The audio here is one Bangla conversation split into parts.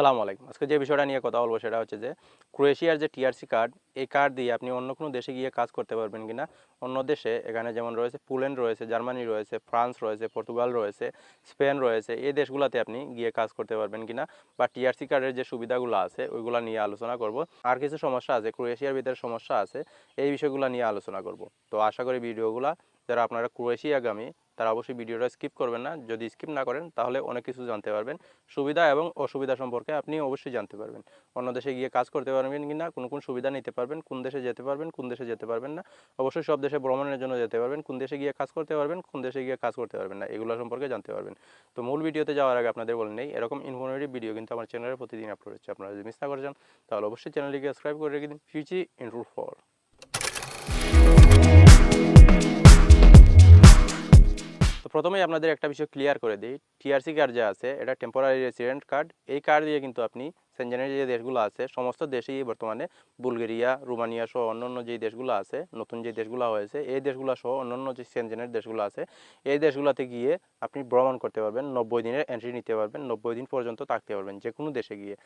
সালাম আলাইকুম। আজকে যে বিষয়টা নিয়ে কথা বলব সেটা হচ্ছে যে, ক্রোয়েশিয়ার যে টিআরসি কার্ড, এই কার্ড দিয়ে আপনি অন্য কোনো দেশে গিয়ে কাজ করতে পারবেন কিনা? অন্য দেশে, এখানে যেমন রয়েছে পোল্যান্ড রয়েছে, জার্মানি রয়েছে, ফ্রান্স রয়েছে, পর্তুগাল রয়েছে, স্পেন রয়েছে, এই দেশগুলোতে আপনি গিয়ে কাজ করতে পারবেন কিনা? বা টিআরসি কার্ডের যে সুবিধাগুলো আছে, ওইগুলো নিয়ে আলোচনা করব। আর কিছু সমস্যা আছে, ক্রোয়েশিয়ার ভিতরে সমস্যা আছে, এই বিষয়গুলো নিয়ে আলোচনা করব। তো আশা করি ভিডিওগুলো, যারা আপনারা ক্রোয়েশিয়াগামী তারা অবশ্যই ভিডিওটা স্কিপ করবেন না। যদি স্কিপ না করেন, তাহলে অনেক কিছু জানতে পারবেন। সুবিধা এবং অসুবিধা সম্পর্কে আপনি অবশ্যই জানতে পারবেন। অন্য দেশে গিয়ে কাজ করতে পারবেন কি না কোন কোন সুবিধা নিতে পারবেন, কোন দেশে যেতে পারবেন, কোন দেশে যেতে পারবেন না। অবশ্যই সব দেশে ভ্রমণের জন্য যেতে পারবেন, কোন দেশে গিয়ে কাজ করতে পারবেন, কোন দেশে গিয়ে কাজ করতে পারবেন না, এগুলো সম্পর্কে জানতে পারবেন। তো মূল ভিডিওতে যাওয়ার আগে আপনাদের বলে নেই, এরকম ইনফরমেটিভ ভিডিও কিন্তু আমার চ্যানেলে প্রতিদিন আপলোড হচ্ছে। আপনারা যদি মিস না করে যান, তাহলে অবশ্যই চ্যানেলটিকে সাবস্ক্রাইব করে রেখে দিন। ফিউচি ইনরুল ফর প্রথমেই আপনাদের একটা বিষয় ক্লিয়ার করে দিই। টিআরসি কার্ড যা আছে, এটা টেম্পোরারি রেসিডেন্ট কার্ড এই কার্ড দিয়ে কিন্তু আপনি সেনজেনের যে দেশগুলো আছে, সমস্ত দেশেই বর্তমানে বুলগেরিয়া রোমানিয়া সহ অন্যান্য যে দেশগুলো আছে, নতুন যে দেশগুলো হয়েছে, এই দেশগুলো সহ অন্যান্য যে সেনজেনের দেশগুলো আছে, এই দেশগুলোতে গিয়ে আপনি ভ্রমণ করতে পারবেন, নব্বই দিনের এন্ট্রি নিতে পারবেন, নব্বই দিন পর্যন্ত থাকতে পারবেন যে কোনো দেশে গিয়ে।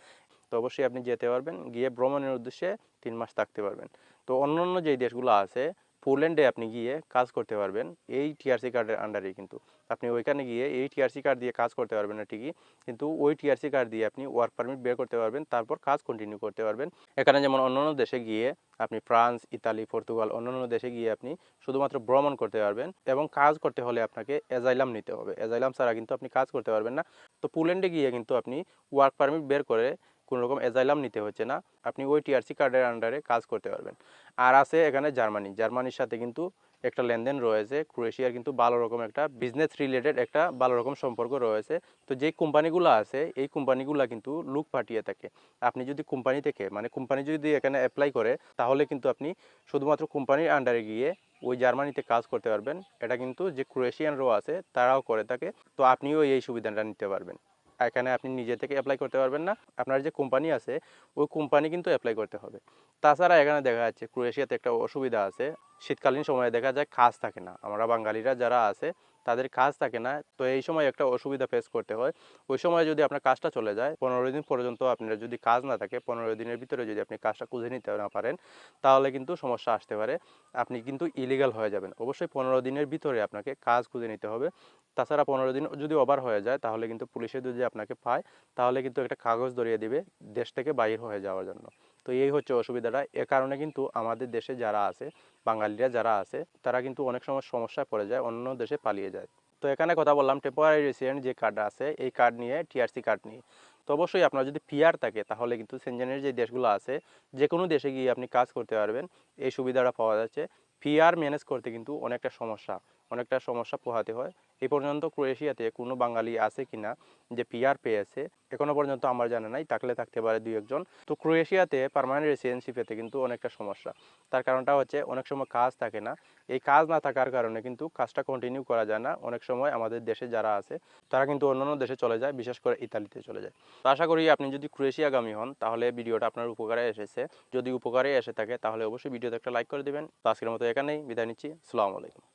তো অবশ্যই আপনি যেতে পারবেন, গিয়ে ভ্রমণের উদ্দেশ্যে তিন মাস থাকতে পারবেন। তো অন্যান্য যেই দেশগুলো আছে পোল্যান্ডে আপনি গিয়ে কাজ করতে পারবেন, এই টিআরসি কার্ডের আন্ডারে কিন্তু। আপনি ওইখানে গিয়ে এই টিআরসি কার্ড দিয়ে কাজ করতে পারবেন না ঠিকই, কিন্তু ওই টিআরসি কার্ড দিয়ে আপনি ওয়ার্ক পারমিট বের করতে পারবেন, তারপর কাজ কন্টিনিউ করতে পারবেন। এখানে যেমন অন্যান্য দেশে গিয়ে আপনি ফ্রান্স, ইতালি, পর্তুগাল, অন্যান্য দেশে গিয়ে আপনি শুধুমাত্র ভ্রমণ করতে পারবেন এবং কাজ করতে হলে আপনাকে এজাইলাম নিতে হবে। এজাইলাম ছাড়া কিন্তু আপনি কাজ করতে পারবেন না। তো পোল্যান্ডে গিয়ে কিন্তু আপনি ওয়ার্ক পারমিট বের করে কোনো রকম এজাইলাম নিতে হচ্ছে না। আপনি ওই টিআরসি কার্ডের আন্ডারে কাজ করতে পারবেন। আর আছে এখানে জার্মানি। জার্মানির সাথে কিন্তু একটা লেনদেন রয়েছে। ক্রোয়েশিয়ার কিন্তু ভালো রকম একটা বিজনেস রিলেটেড একটা ভালো রকম সম্পর্ক রয়েছে। তো যে কোম্পানিগুলো আছে, এই কোম্পানিগুলো কিন্তু লুক পাঠিয়ে থাকে। আপনি যদি কোম্পানি থেকে মানে কোম্পানি যদি এখানে অ্যাপ্লাই করে, তাহলে কিন্তু আপনি শুধুমাত্র কোম্পানির আন্ডারে গিয়ে ওই জার্মানিতে কাজ করতে পারবেন। এটা কিন্তু যে ক্রোয়েশিয়ানরাও আছে, তারাও করে থাকে। তো আপনিও এই সুবিধাটা নিতে পারবেন। এখানে আপনি নিজে থেকে অ্যাপ্লাই করতে পারবেন না। আপনার যে কোম্পানি আছে, ওই কোম্পানি কিন্তু অ্যাপ্লাই করতে হবে। তাছাড়া এখানে দেখা যাচ্ছে, ক্রোয়েশিয়াতে একটা অসুবিধা আছে। শীতকালীন সময়ে দেখা যায়, কাজ থাকে না। আমরা বাঙালিরা যারা আছে তাদের কাজ থাকে না, তো এই সময় একটা অসুবিধা ফেস করতে হয়। ওই সময় যদি আপনার কাজটা চলে যায়, পনেরো দিন পর্যন্ত আপনার যদি কাজ না থাকে, পনেরো দিনের ভিতরে যদি আপনি কাজটা খুঁজে নিতে না পারেন, তাহলে কিন্তু সমস্যা আসতে পারে। আপনি কিন্তু ইলিগাল হয়ে যাবেন। অবশ্যই পনেরো দিনের ভিতরে আপনাকে কাজ খুঁজে নিতে হবে। তাছাড়া পনেরো দিন যদি ওভার হয়ে যায়, তাহলে কিন্তু পুলিশে যদি আপনাকে পায়, তাহলে কিন্তু একটা কাগজ ধরিয়ে দিবে দেশ থেকে বাইর হয়ে যাওয়ার জন্য। তো এই হচ্ছে অসুবিধাটা। এ কারণে কিন্তু আমাদের দেশে যারা আছে, বাঙালিরা যারা আছে, তারা কিন্তু অনেক সময় সমস্যায় পড়ে যায়, অন্য দেশে পালিয়ে যায়। তো এখানে কথা বললাম টেম্পোরারি রেসিডেন্ট যে কার্ড আছে, এই কার্ড নিয়ে টিআরসি কার্ড নিয়ে। তো অবশ্যই আপনার যদি পিআর থাকে, তাহলে কিন্তু সেনজেনের যে দেশগুলো আছে যে কোনো দেশে গিয়ে আপনি কাজ করতে পারবেন, এই সুবিধাটা পাওয়া যাচ্ছে। পিআর ম্যানেজ করতে কিন্তু অনেকটা সমস্যা। অনেকটা সমস্যা পোহাতে হয়। এ পর্যন্ত ক্রোয়েশিয়াতে কোনো বাঙালি আছে কিনা যে পিআর পেয়েছে, এখনও পর্যন্ত আমার জানা নাই, থাকলে থাকতে পারে দুই একজন। তো ক্রোয়েশিয়াতে পার্মানেন্ট রেসিডেন্সি পেতে কিন্তু অনেকটা সমস্যা। তার কারণটা হচ্ছে অনেক সময় কাজ থাকে না। এই কাজ না থাকার কারণে কিন্তু কাজটা কন্টিনিউ করা যায় না। অনেক সময় আমাদের দেশে যারা আছে, তারা কিন্তু অন্যান্য দেশে চলে যায়, বিশেষ করে ইতালিতে চলে যায়। তো আশা করি আপনি যদি ক্রোয়েশিয়াগামী হন, তাহলে ভিডিওটা আপনার উপকারে এসেছে। যদি উপকারে এসে থাকে, তাহলে অবশ্যই ভিডিওতে একটা লাইক করে দেবেন। তো আজকের মতো এখানেই বিদায় নিচ্ছি। আলাইকুম।